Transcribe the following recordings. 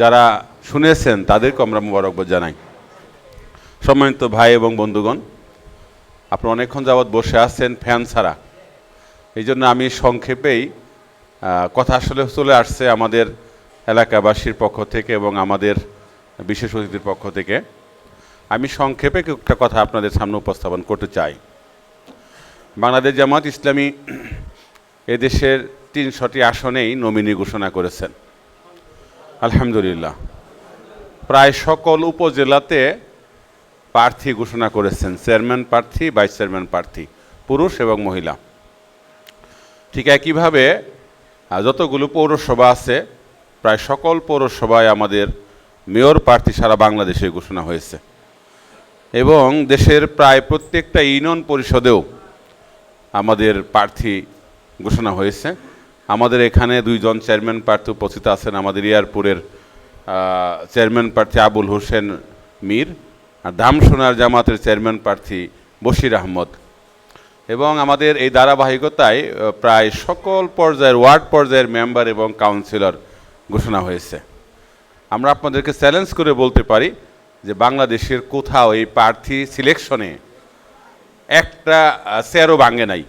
যারা শুনেছেন তাদেরকে আমরা মোবারকবাদ জানাই। সম্মানিত ভাই এবং বন্ধুগণ আপনি অনেকক্ষণ যাবৎ বসে আছেন ফ্যান ছাড়া। এই জন্য আমি সংক্ষেপেই কথা আসলে চলে আসছে আমাদের এলাকাবাসীর পক্ষ থেকে এবং আমাদের বিশেষ অতিথির পক্ষ থেকে। আমি সংক্ষেপে একটা কথা আপনাদের সামনে উপস্থাপন করতে চাই। বাংলাদেশ জামাত ইসলামী এদেশের তিনশোটি আসনেই নমিনি ঘোষণা করেছেন। আলহামদুলিল্লাহ। প্রায় সকল উপজেলাতে প্রার্থী ঘোষণা করেছেন, চেয়ারম্যান প্রার্থী, ভাইস চেয়ারম্যান প্রার্থী, পুরুষ এবং মহিলা। ঠিক একইভাবে যতগুলো পৌরসভা আছে, প্রায় সকল পৌরসভায় আমাদের মেয়র প্রার্থী সারা বাংলাদেশে ঘোষণা হয়েছে। এবং দেশের প্রায় প্রত্যেকটা ইউনিয়ন পরিষদেও আমাদের প্রার্থী ঘোষণা হয়েছে। আমাদের এখানে দুইজন চেয়ারম্যান প্রার্থী উপস্থিত আছেন। আমাদের এয়ারপোর্টের আহ, চেয়ারম্যান প্রার্থী আবুল হোসেন মীর আর দামসোনার জামাতের চেয়ারম্যান প্রার্থী বশির আহমদ। এবং আমাদের এই ধারাবাহিকতায় প্রায় সকল পর্যায়ের ওয়ার্ড পর্যায়ের মেম্বার এবং কাউন্সিলর ঘোষণা হয়েছে। আমরা আপনাদেরকে চ্যালেঞ্জ করে বলতে পারি যে বাংলাদেশের কোথাও এই প্রার্থী সিলেকশনে একটা আহ, চেয়ারও ভাঙে নাই।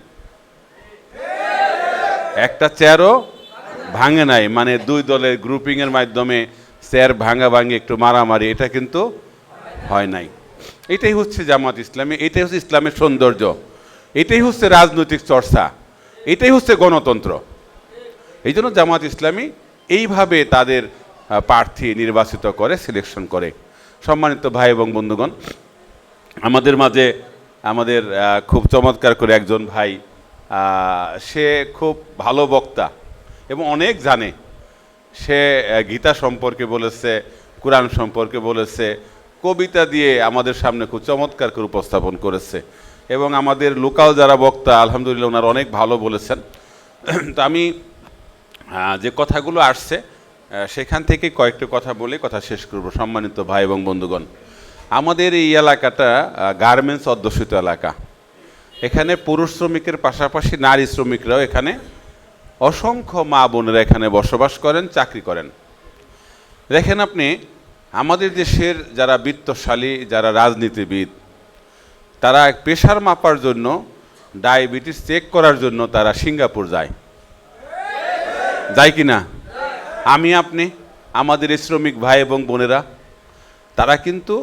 একটা চেয়ারও ভাঙে নাই। মানে দুই দলের গ্রুপিংয়ের মাধ্যমে চেয়ার ভাঙা ভাঙি একটু মারামারি, এটা কিন্তু হয় নাই। এটাই হচ্ছে জামাত ইসলামী, এটাই হচ্ছে ইসলামের সৌন্দর্য। এটাই হচ্ছে রাজনৈতিক চর্চা। এটাই হচ্ছে গণতন্ত্র। এই জন্য জামাত ইসলামী এইভাবে তাদের প্রার্থী নির্বাচিত করে সিলেকশন করে। সম্মানিত ভাই এবং বন্ধুগণ, আমাদের মাঝে আমাদের খুব চমৎকার করে একজন ভাই সে খুব ভালো বক্তা এবং অনেক জানে। সে গীতা সম্পর্কে বলেছে, কোরআন সম্পর্কে বলেছে, কবিতা দিয়ে আমাদের সামনে খুব চমৎকার করে উপস্থাপন করেছে এবং আমাদের লোকাল যারা বক্তা, আলহামদুলিল্লাহ ওনারা অনেক ভালো বলেছেন। তো আমি যে কথাগুলো আসছে সেখান থেকে কয়েকটা কথা বলে কথা শেষ করব, সম্মানিত ভাই এবং বন্ধুগণ। আমাদের এই এলাকাটা গার্মেন্টস অধ্যুষিত এলাকা। এখানে পুরুষ শ্রমিকের পাশাপাশি নারী শ্রমিকরাও এখানে অসংখ্য মা বোনেরা এখানে বসবাস করেন, চাকরি করেন। দেখেন আপনি, আমাদের দেশের যারা বিত্তশালী, যারা রাজনীতিবিদ, তারা এক প্রেশার মাপার জন্য, ডায়াবেটিস চেক করার জন্য তারা সিঙ্গাপুর যায়। যায় কি না আমি, আপনি, আমাদের শ্রমিক ভাই এবং বোনেরা, তারা কিন্তু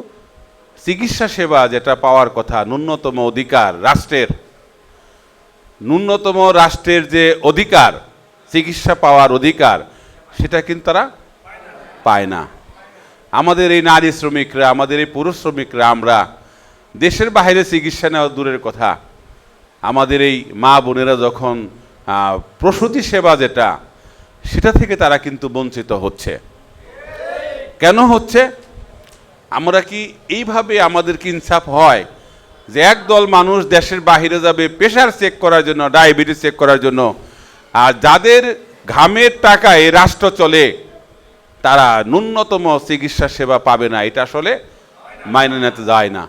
চিকিৎসা সেবা যেটা পাওয়ার কথা, ন্যূনতম অধিকার রাষ্ট্রের। ন্যূনতম রাষ্ট্রের যে অধিকার, চিকিৎসা পাওয়ার অধিকার, সেটা কিন্তু তারা পায় না। আমাদের এই নারী শ্রমিকরা, আমাদের এই পুরুষ শ্রমিকরা, আমরা দেশের বাইরে চিকিৎসা নেওয়া দূরের কথা। আমাদের এই মা বোনেরা যখন প্রসূতি সেবা যেটা, সেটা থেকে তারা কিন্তু বঞ্চিত হচ্ছে। কেন হচ্ছে? আমরা কি এইভাবে আমাদের কি ইনসাফ হয় যে একদল মানুষ দেশের বাইরে যাবে প্রেশার চেক করার জন্য ডায়াবেটিস চেক করার জন্য, আর যাদের ঘামের টাকায় রাষ্ট্র চলে, তারা ন্যূনতম চিকিৎসা সেবা পাবে না। এটা আসলে মাইনে নিতে যায় না।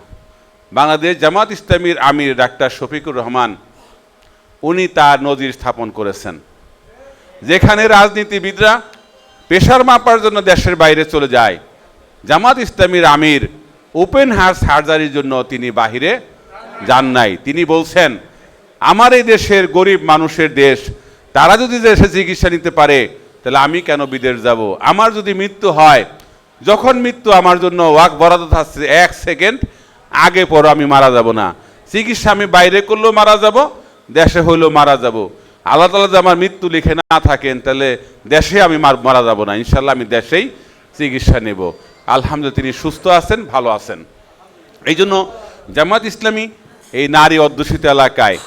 বাংলাদেশ জামাত ইসলামীর আমির ডাক্তার শফিকুর রহমান, উনি তার নজির স্থাপন করেছেন। যেখানে রাজনীতিবিদরা পেশার মাপার জন্য দেশের বাইরে চলে যায়। জামাত ইসলামীর আমির ওপেন হার্ট সার্জারির জন্য তিনি বাহিরে যান নাই। তিনি বলছেন, আমার এই দেশের গরিব মানুষের দেশ, তারা যদি দেশে চিকিৎসা নিতে পারে, তাহলে আমি কেন বিদেশ যাব? আমার যদি মৃত্যু হয়, যখন মৃত্যু আমার জন্য ওয়াক বরাদ্দ থাকছে এক সেকেন্ড, আগে পর আমি মারা যাব না। চিকিৎসা আমি বাইরে করলেও মারা যাব, দেশে হইলেও মারা যাব। আল্লাহ তালা যদি আমার মৃত্যু লিখে না থাকেন, তাহলে দেশে আমি মারা যাব না। ইনশাল্লাহ আমি দেশেই চিকিৎসা নেব। আলহামদুলিল্লাহ, তিনি সুস্থ আছেন, ভালো আছেন। এই জন্য জামাত ইসলামী এই নারী অধ্যুষিত এলাকায়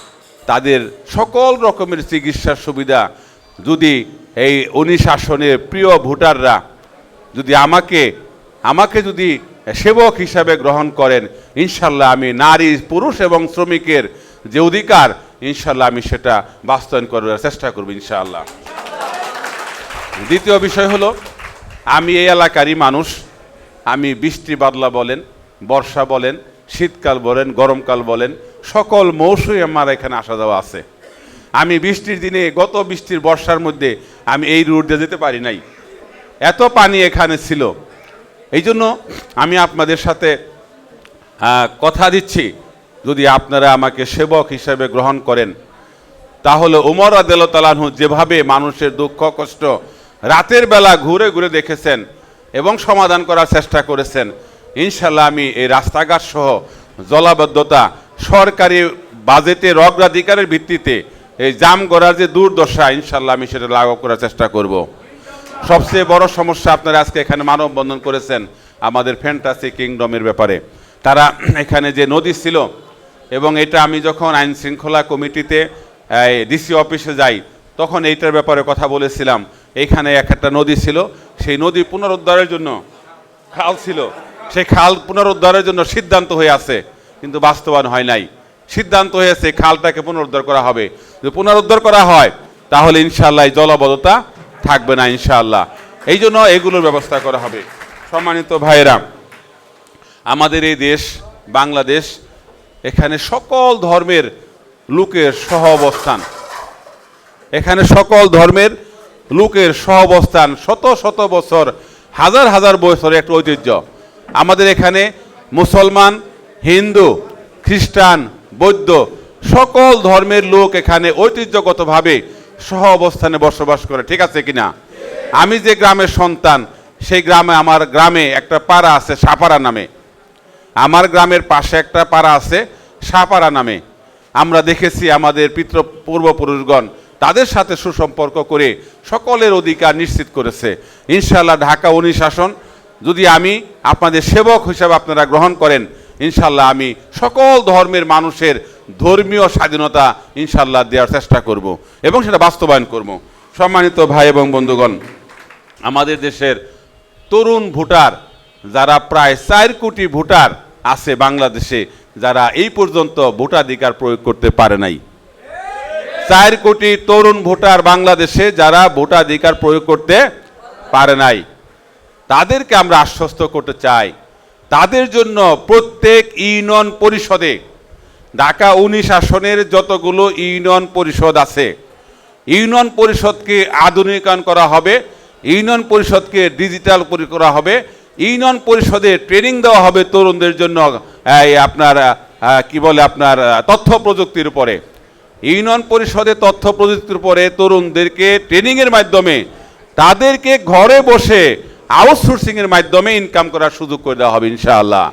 তাদের সকল রকমের চিকিৎসার সুবিধা যদি এই উনিশ আসনের প্রিয় ভোটাররা যদি আমাকে আমাকে যদি সেবক হিসাবে গ্রহণ করেন, ইনশাল্লাহ আমি নারী, পুরুষ এবং শ্রমিকের যে অধিকার, ইনশাল্লাহ আমি সেটা বাস্তবায়ন করার চেষ্টা করব ইনশাআল্লাহ দ্বিতীয় বিষয় হলো, আমি এই এলাকারই মানুষ আমি বৃষ্টি বাদলা বলেন, বর্ষা বলেন, শীতকাল বলেন, গরমকাল বলেন, সকল মৌসুমে আমার এখানে আসা যাওয়া আছে। আমি বৃষ্টির দিনে, গত বৃষ্টির বর্ষার মধ্যে আমি এই রুট দিয়ে যেতে পারি নাই। এত পানি এখানে ছিল। এই জন্য আমি আপনাদের সাথে কথা দিচ্ছি। যদি আপনারা আমাকে সেবক হিসেবে গ্রহণ করেন, তাহলে উমর আদেল তালানহু যেভাবে মানুষের দুঃখ, কষ্ট রাতের বেলা ঘুরে ঘুরে দেখেছেন এবং সমাধান করার চেষ্টা করেছেন। ইনশাল্লাহ আমি এই রাস্তাঘাট সহ জলাবদ্ধতা, সরকারি বাজেটের অগ্রাধিকারের ভিত্তিতে এই জাম করার যে দুর্দশা ইনশাল্লাহ আমি সেটা লাঘব করার চেষ্টা করব। সবচেয়ে বড় সমস্যা আপনারা আজকে এখানে মানববন্ধন করেছেন আমাদের ফ্যান্টাসি কিংডমের ব্যাপারে। তারা এখানে যে নদী ছিল এবং এটা আমি যখন আইন শৃঙ্খলা কমিটিতে ডিসি অফিসে যাই, তখন এইটার ব্যাপারে কথা বলেছিলাম। এইখানে এক একটা নদী ছিল। সেই নদী পুনরুদ্ধারের জন্য খাল ছিল। সেই খাল পুনরুদ্ধারের জন্য সিদ্ধান্ত হয়ে আছে, কিন্তু বাস্তবায়ন হয় নাই। সিদ্ধান্ত হয়েছে খালটাকে পুনরুদ্ধার করা হবে। যদি পুনরুদ্ধার করা হয়, তাহলে ইনশাল্লাহ এই জলবদ্ধতা থাকবে না ইনশাআল্লাহ। এই জন্য এগুলোর ব্যবস্থা করা হবে। সম্মানিত ভাইয়েরা, আমাদের এই দেশ, বাংলাদেশ, এখানে সকল ধর্মের লোকের সহ অবস্থান এখানে সকল ধর্মের লোকের সহ অবস্থান শত শত বছর, হাজার হাজার বছরের একটা ঐতিহ্য। আমাদের এখানে মুসলমান, হিন্দু, খ্রিস্টান, বৌদ্ধ সকল ধর্মের লোক এখানে ঐতিহ্যগতভাবে সহ অবস্থানে বসবাস করে, ঠিক আছে কিনা? আমি যে গ্রামের সন্তান, সেই গ্রামে আমার গ্রামে একটা পাড়া আছে সাপাড়া নামে। আমার গ্রামের পাশে একটা পাড়া আছে সাপাড়া নামে। আমরা দেখেছি আমাদের পিতৃ পূর্বপুরুষগণ তাদের সাথে সুসম্পর্ক করে সকলের অধিকার নিশ্চিত করেছে। ইনশাল্লাহ ঢাকা অনুশাসন যদি আমি আপনাদের সেবক হিসাবে আপনারা গ্রহণ করেন ইনশাল্লাহ আমি সকল ধর্মের মানুষের ধর্মীয় স্বাধীনতা ইনশাল্লাহ দেওয়ার চেষ্টা করব এবং সেটা বাস্তবায়ন করব। সম্মানিত ভাই এবং বন্ধুগণ, আমাদের দেশের তরুণ ভোটার, যারা প্রায় চার কোটি ভোটার আছে বাংলাদেশে, যারা এই পর্যন্ত ভোটাধিকার প্রয়োগ করতে পারে নাই। চার কোটি তরুণ ভোটার বাংলাদেশে যারা ভোটাধিকার প্রয়োগ করতে পারে নাই, তাদেরকে আমরা আশ্বস্ত করতে চাই। তাদের জন্য প্রত্যেক ইউনিয়ন পরিষদে ঢাকা উনিশ আসনের যতগুলো ইউনিয়ন পরিষদ আছে, ইউনিয়ন পরিষদকে আধুনিকায়ন করা হবে, ইউনিয়ন পরিষদকে ডিজিটাল করা হবে, ইউনিয়ন পরিষদে ট্রেনিং দেওয়া হবে তরুণদের জন্য আপনার কি বলে আপনার তথ্য প্রযুক্তির উপরে। ইউনিয়ন পরিষদে তথ্য প্রযুক্তির পরে তরুণদেরকে ট্রেনিংয়ের মাধ্যমে তাদেরকে ঘরে বসে আউটসোর্সিংয়ের মাধ্যমে ইনকাম করার সুযোগ করে দেওয়া হবে, ইনশাআল্লাহ।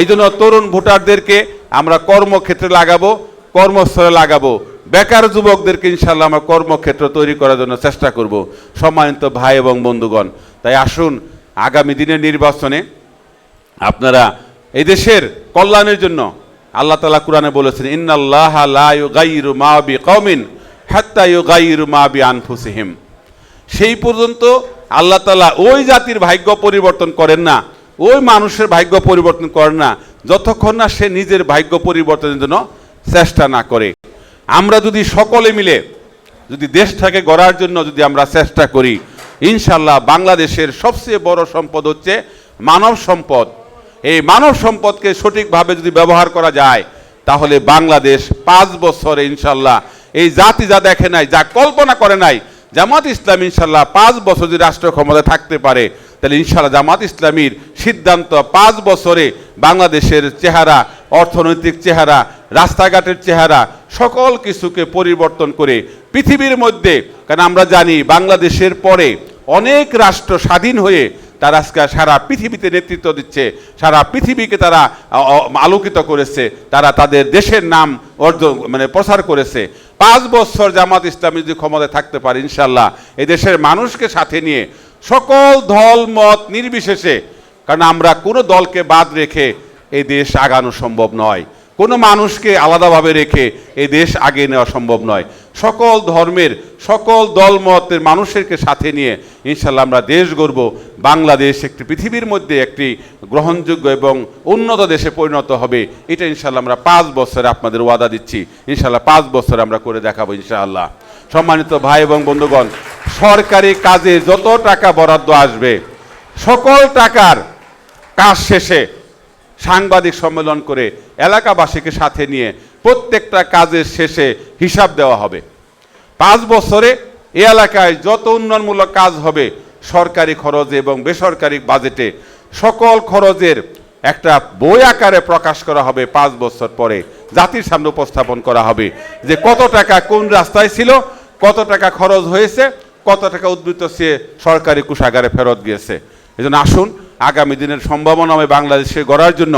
এই জন্য তরুণ ভোটারদেরকে আমরা কর্মক্ষেত্রে লাগাবো, কর্মস্থলে লাগাবো। বেকার যুবকদেরকে ইনশাল্লাহ আমরা কর্মক্ষেত্র তৈরি করার জন্য চেষ্টা করব, সম্মানিত ভাই এবং বন্ধুগণ। তাই আসুন, আগামী দিনের নির্বাচনে আপনারা এই দেশের কল্যাণের জন্য আল্লাহ তালা কোরআনে বলেছেন, ইন্নাল্লাহ লা ইউগাইরু মা বি কওমিন হাত্তা ইউগাইরু মা বি আনফুসিহিম সেই পর্যন্ত আল্লাহ তালা ওই জাতির ভাগ্য পরিবর্তন করেন না, ওই মানুষের ভাগ্য পরিবর্তন করেন না, যতক্ষণ না সে নিজের ভাগ্য পরিবর্তনের জন্য চেষ্টা না করে। আমরা যদি সকলে মিলে যদি দেশটাকে গড়ার জন্য যদি আমরা চেষ্টা করি ইনশাল্লাহ বাংলাদেশের সবচেয়ে বড় সম্পদ হচ্ছে মানব সম্পদ। এই মানব সম্পদকে সঠিকভাবে যদি ব্যবহার করা যায়, তাহলে বাংলাদেশ পাঁচ বছরে ইনশাল্লাহ এই জাতি যা দেখে নাই, যা কল্পনা করে নাই, জামাত ইসলাম ইনশাল্লাহ পাঁচ বছর যদি রাষ্ট্র ক্ষমতা থাকতে পারে, তাহলে ইনশাল্লাহ জামাত ইসলামীর সিদ্ধান্ত পাঁচ বছরে বাংলাদেশের চেহারা, অর্থনৈতিক চেহারা, রাস্তাঘাটের চেহারা, সকল কিছুকে পরিবর্তন করে পৃথিবীর মধ্যে, কারণ আমরা জানি বাংলাদেশের পরে অনেক রাষ্ট্র স্বাধীন হয়ে তারা আজকে সারা পৃথিবীতে নেতৃত্ব দিচ্ছে, সারা পৃথিবীকে তারা আলোকিত করেছে, তারা তাদের দেশের নাম অর্জন মানে প্রচার করেছে। পাঁচ বছর জামাত ইসলামী যদি ক্ষমতায় থাকতে পারে ইনশাল্লাহ এই দেশের মানুষকে সাথে নিয়ে সকল দল, মত নির্বিশেষে, কারণ আমরা কোনো দলকে বাদ রেখে এই দেশ আগানো সম্ভব নয়। কোনো মানুষকে আলাদাভাবে রেখে এই দেশ আগে নেওয়া সম্ভব নয়। সকল ধর্মের, সকল দলমতের মানুষেরকে সাথে নিয়ে ইনশাল্লাহ আমরা দেশ গড়ব। বাংলাদেশ একটি পৃথিবীর মধ্যে একটি গ্রহণযোগ্য এবং উন্নত দেশে পরিণত হবে। এটা ইনশাল্লাহ আমরা পাঁচ বছরে আপনাদের ওয়াদা দিচ্ছি। ইনশাল্লাহ পাঁচ বছর আমরা করে দেখাবো ইনশাআল্লাহ। সম্মানিত ভাই এবং বন্ধুগণ, সরকারি কাজে যত টাকা বরাদ্দ আসবে, সকল টাকার কাজ শেষে সাংবাদিক সম্মেলন করে এলাকাবাসীকে সাথে নিয়ে প্রত্যেকটা কাজের শেষে হিসাব দেওয়া হবে। পাঁচ বছরে এ এলাকায় যত উন্নয়নমূলক কাজ হবে, সরকারি খরচে এবং বেসরকারি বাজেটে সকল খরচের একটা বই আকারে প্রকাশ করা হবে পাঁচ বছর পরে। জাতির সামনে উপস্থাপন করা হবে যে কত টাকা কোন রাস্তায় ছিল, কত টাকা খরচ হয়েছে, কত টাকা উদ্বৃত্ত সে সরকারি কুষাগারে ফেরত গিয়েছে। এই জন্য আসুন, আগামী দিনের সম্ভাবনা সম্ভাবনাময় বাংলাদেশে গড়ার জন্য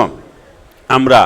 আমরা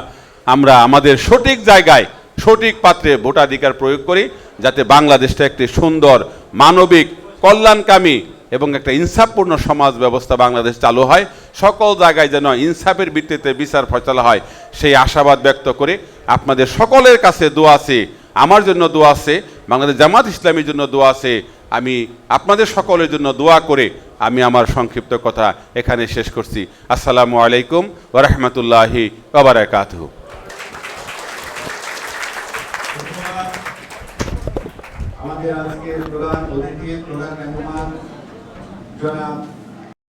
আমরা আমাদের সঠিক জায়গায় সঠিক পাত্রে ভোটাধিকার প্রয়োগ করি, যাতে বাংলাদেশটা একটি সুন্দর, মানবিক, কল্যাণকামী এবং একটা ইনসাফপূর্ণ সমাজ ব্যবস্থা বাংলাদেশ চালু হয়। সকল জায়গায় যেন ইনসাফের ভিত্তিতে বিচার ফয়সলা হয়, সেই আশাবাদ ব্যক্ত করে। আপনাদের সকলের কাছে দোয়া আছে, আমার জন্য দোয়া আছে, বাংলাদেশ জামাত ইসলামীর জন্য দোয়া আছে আমি আপনাদের সকলের জন্য দোয়া করে আমি আমার সংক্ষিপ্ত কথা এখানে শেষ করছি। আসসালামু আলাইকুম ওরহমতুল্লাহি ওবরাকাতহু আমাদের আজকের প্রধান অতিথি, প্রধান মেহমান, জনাব